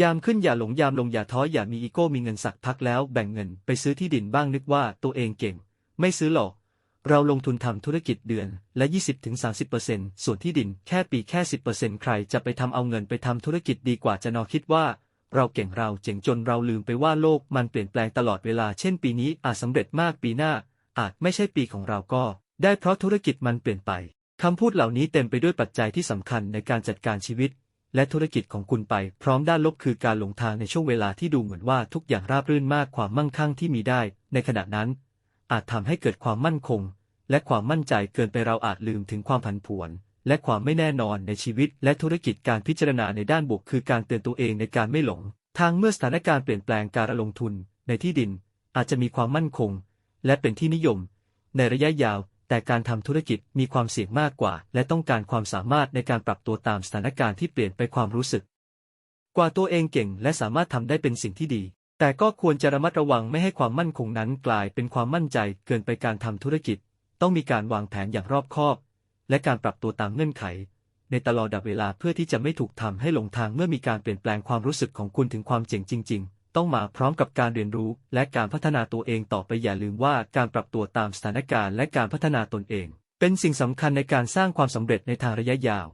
ยามขึ้นอย่าหลงยามลงอย่าท้ออย่ามีอีโก้มีเงินสักพักแล้วแบ่งเงินไปซื้อที่ดินบ้างนึกว่าตัวเองเก่ง ไม่ซื้อหรอก เราลงทุนทำธุรกิจเดือนและ 20-30%ส่วนที่ดินแค่ปีแค่ 10%ใครจะไปทำเอาเงินไปทำธุรกิจดีกว่าจะนอคิดว่า เราเก่งเราเจ๋งจนเราลืมไปว่าโลกมันเปลี่ยนแปลงตลอดเวลาเช่นปีนี้อาจสำเร็จมากปีหน้า อาจไม่ใช่ปีของเราก็ ได้เพราะธุรกิจมันเปลี่ยนไปคำพูดเหล่านี้เต็มไปด้วยปัจจัยที่สำคัญในการจัดการชีวิต และธุรกิจของคุณไป พร้อมด้านลบคือการหลงทางในช่วงเวลาที่ดูเหมือนว่าทุกอย่างราบรื่นมากความมั่งคั่งที่มีได้ ในขณะนั้น อาจทำให้เกิดความมั่นคง และความมั่นใจเกินไปเราอาจลืมถึงความผันผวน และความไม่แน่นอนในชีวิต และธุรกิจการพิจารณาในด้านบวกคือการเตือนตัวเองในการไม่หลง ทางเมื่อสถานการณ์เปลี่ยนแปลงการลงทุน ในที่ดิน อาจจะมีความมั่นคง และเป็นที่นิยม ในระยะยาว แต่การทำธุรกิจมีความเสี่ยงมากกว่า และต้องการความสามารถในการปรับตัวตามสถานการณ์ที่เปลี่ยนไปความรู้สึก กว่าตัวเองเก่งและสามารถทำได้เป็นสิ่งที่ดี แต่ก็ควรจะระมัดระวังไม่ให้ความมั่นคงนั้นกลายเป็นความมั่นใจเกินไปการทำธุรกิจ ต้องมีการวางแผนอย่างรอบคอบ และการปรับตัวตามเงื่อนไข ในตลอดเวลาเพื่อที่จะไม่ถูกทำให้หลงทางเมื่อมีการเปลี่ยนแปลงความรู้สึกของคุณถึงความเจ๋งจริง ๆ ต้องมาพร้อมกับการเรียนรู้และการพัฒนาตัวเองต่อไปอย่าลืมว่าการปรับตัวตามสถานการณ์และการพัฒนาตนเอง เป็นสิ่งสำคัญในการสร้างความสำเร็จในทางระยะยาว